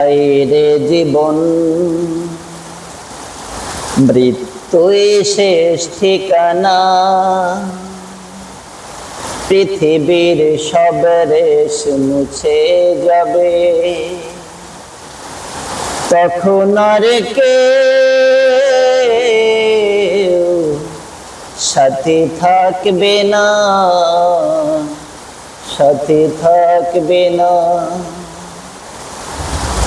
রে জীবন। মৃত্যুই শেষ ঠিকানা। পৃথিবীর সব রেশ মুছে যাবে। তখন আর কে সাথী থাকবে না, সাথী থাকবে না।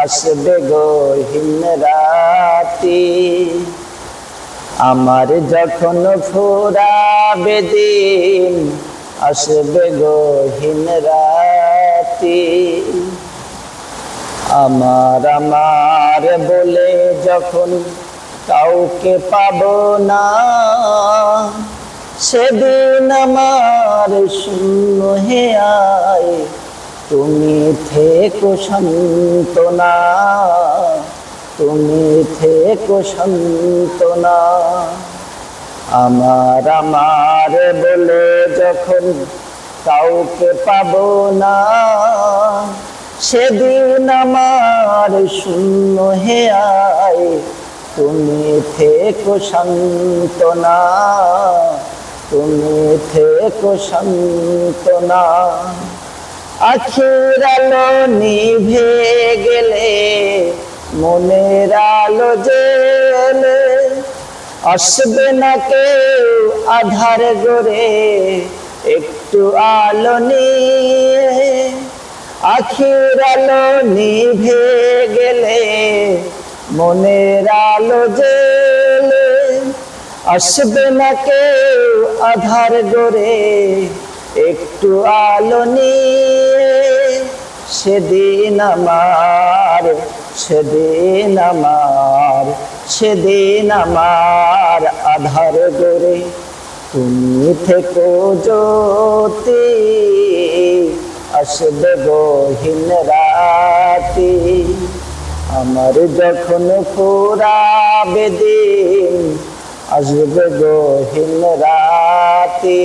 আসবে গহীন রাতি আমার যখন ফোরাবে দিন, আসবে গহীন রাতি আমার আমার বলে যখন কাউকে পাব না, সেদিন আমার শূন্য হে আয়। তুমি থেকো সন্তনা তুমি থেকো সন্তনা আমার আমার বলে যখন কাউকে পাব না, সেদিন আমার শূন্য হে আয়। তুমি থেকো সন্তনা তুমি থেকো সন্তনা আখির আলো নিভে গেলে, মনের আলো জেলে। আসবে না কেউ আধার গড়ে, একটু আলো নিয়ে। আখির আলো নিভে গেলে, মনের আলো জেলে। আসবে না কেউ আধার গড়ে একটু আলো নিয়ে সেদিন আমার সেদিন আমার সেদিন আমার আধার গড়ে। তুমি থেকো জ্যোতি, আসবে গহীন রাতি। আমার যখন ফুরাবে দিন, আসবে গহীন রাতি।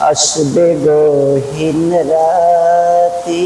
আসবে গহীন রাতি